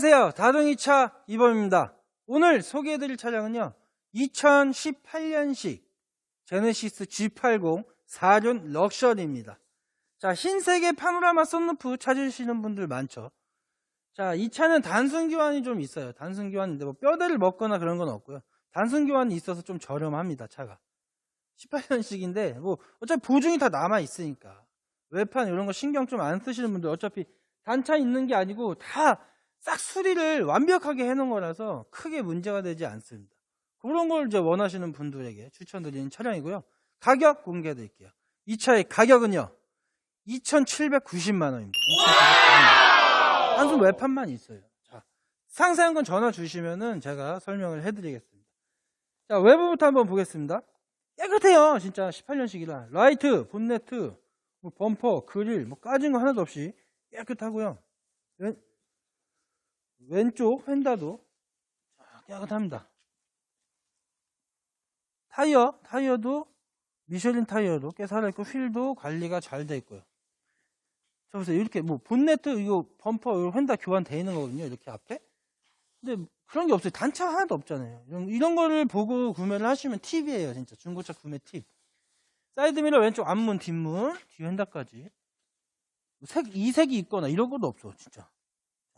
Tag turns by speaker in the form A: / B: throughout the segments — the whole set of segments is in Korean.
A: 안녕하세요. 다둥이차 이범입니다. 오늘 소개해드릴 차량은요. 2018년식 제네시스 G80 4륜 럭셔리입니다. 자, 흰색의 파노라마 썬루프 찾으시는 분들 많죠. 자, 이 차는 단순 교환이 좀 있어요. 단순 교환인데 뭐 뼈대를 먹거나 그런 건 없고요. 단순 교환이 있어서 좀 저렴합니다, 차가. 18년식인데 뭐 어차피 보증이 다 남아 있으니까 외판 이런 거 신경 좀 안 쓰시는 분들 어차피 단차 있는 게 아니고 다 싹 수리를 완벽하게 해놓은 거라서 크게 문제가 되지 않습니다. 그런 걸 이제 원하시는 분들에게 추천드리는 차량이고요. 가격 공개해 드릴게요. 이 차의 가격은요. 2,790만 원입니다. 2,790만 원. 단순 외판만 있어요. 자, 상세한 건 전화 주시면은 제가 설명을 해드리겠습니다. 자, 외부부터 한번 보겠습니다. 깨끗해요. 진짜 18년식이라. 라이트, 본네트, 뭐 범퍼, 그릴, 뭐 까진 거 하나도 없이 깨끗하고요. 왼, 왼쪽 휀다도 자, 깨끗합니다. 타이어, 타이어도 미쉐린 타이어도 꽤 살아있고 휠도 관리가 잘 돼 있고요. 자 보세요. 이렇게 뭐 본네트 이거 범퍼 이거 휀다 교환돼 있는 거거든요. 이렇게 앞에. 근데 그런 게 없어요. 단차 하나도 없잖아요. 이런, 이런 거를 보고 구매를 하시면 팁이에요. 진짜 중고차 구매 팁. 사이드미러 왼쪽 앞문, 뒷문, 뒤 휀다까지. 색, 이색이 있거나 이런 것도 없어. 진짜.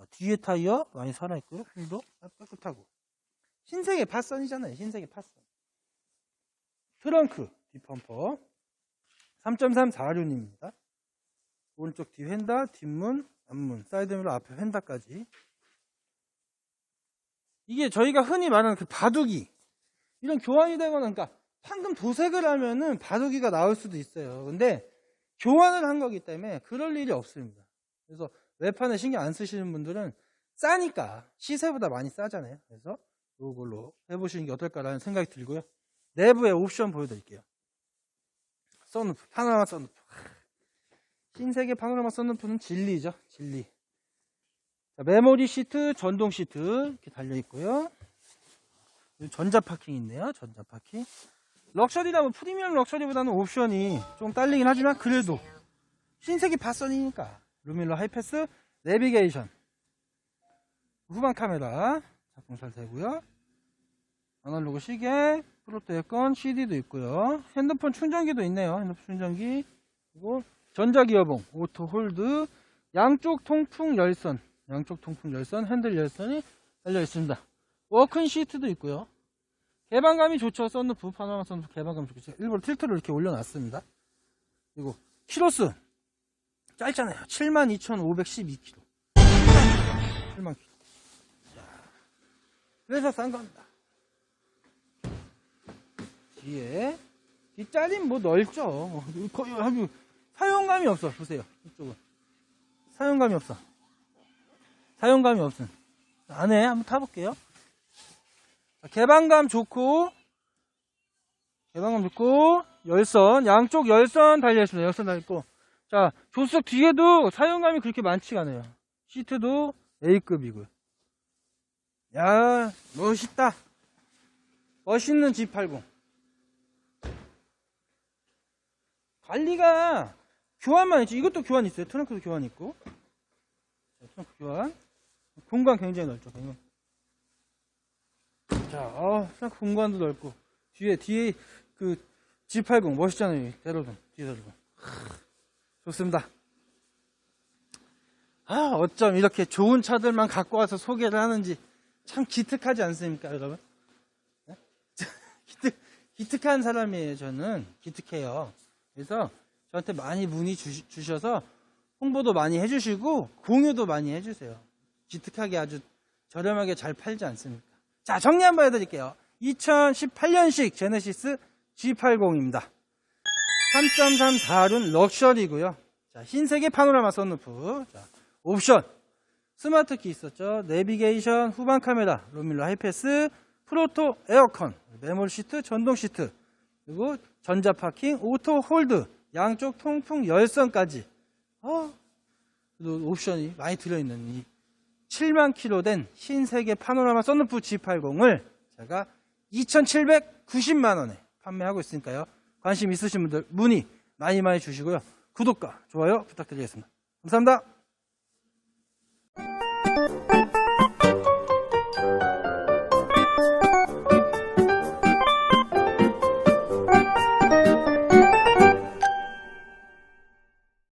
A: 자, 뒤에 타이어 많이 살아있고요. 휠도 깨끗하고. 흰색의 팟선이잖아요. 흰색의 팟선. 트렁크 뒷범퍼 3.3 4륜입니다. 오른쪽 뒤 휀다, 뒷문, 앞문, 사이드미러 앞에 휀다까지. 이게 저희가 흔히 말하는 그 바둑이 이런 교환이 되거나 그러니까 방금 도색을 하면은 바둑이가 나올 수도 있어요. 근데 교환을 한 거기 때문에 그럴 일이 없습니다. 그래서 외판에 신경 안 쓰시는 분들은 싸니까 시세보다 많이 싸잖아요. 그래서 이걸로 해보시는 게 어떨까라는 생각이 들고요. 내부의 옵션 보여드릴게요. 선루프, 파노라마 선루프. 흰색의 파노라마 선루프는 진리죠. 진리. 자, 메모리 시트, 전동 시트 이렇게 달려 있고요. 전자 파킹 있네요. 전자 파킹. 럭셔리라면 뭐 프리미엄 럭셔리보다는 옵션이 좀 딸리긴 하지만 그래도 흰색이 팟선이니까 루밀러 하이패스, 내비게이션, 후방 카메라 작동 잘 되고요. 아날로그 시계, 프로토 에어컨, CD도 있고요. 핸드폰 충전기도 있네요. 핸드폰 충전기 그리고 전자기어봉, 오토 홀드, 양쪽 통풍 열선, 양쪽 통풍 열선, 핸들 열선이 달려 있습니다. 워큰 시트도 있고요. 개방감이 좋죠. 썬루프, 파노라마 썬루프 개방감 좋죠. 일부러 틸트를 이렇게 올려놨습니다. 그리고 키로수 짧잖아요. 72,512km. 7만 km. 그래서 싼 겁니다. 뒤에 뒷자리는 뭐 넓죠. 뭐 거의 아주 사용감이 없어. 보세요. 이쪽은 사용감이 없어. 사용감이 없음. 안에 한번 타볼게요. 개방감 좋고, 개방감 좋고, 열선, 양쪽 열선 달려있습니다. 열선 달려있고. 자, 조수석 뒤에도 사용감이 그렇게 많지가 않아요. 시트도 A급이고요. 야, 멋있다. 멋있는 G80. 관리가 교환만 있지. 이것도 교환 있어요. 트렁크도 교환 있고. 자, 트렁크 교환. 공간 굉장히 넓죠. 공간. 자, 어, 트렁크 공간도 넓고 뒤에 뒤에 그 G80 멋있잖아요. 대로등 뒤에 대로등. 좋습니다. 아, 어쩜 이렇게 좋은 차들만 갖고 와서 소개를 하는지 참 기특하지 않습니까, 여러분? 네? 기특, 기특한 사람이에요, 저는. 기특해요. 그래서 저한테 많이 문의 주, 주셔서 홍보도 많이 해주시고 공유도 많이 해주세요. 기특하게 아주 저렴하게 잘 팔지 않습니까? 자, 정리 한번 해드릴게요. 2018년식 제네시스 G80입니다. 3.3 4륜 럭셔리고요. 자, 흰색의 파노라마 선루프. 자, 옵션. 스마트 키 있었죠. 내비게이션, 후방 카메라, 로밀러 하이패스, 프로토 에어컨, 메모리 시트, 전동 시트, 그리고 전자 파킹, 오토 홀드, 양쪽 통풍 열선까지. 어, 옵션이 많이 들어있는 이 7만 킬로 된 흰색의 파노라마 썬루프 G80을 제가 2,790만 원에 판매하고 있으니까요. 관심 있으신 분들 문의 많이 많이 주시고요. 구독과 좋아요 부탁드리겠습니다. 감사합니다.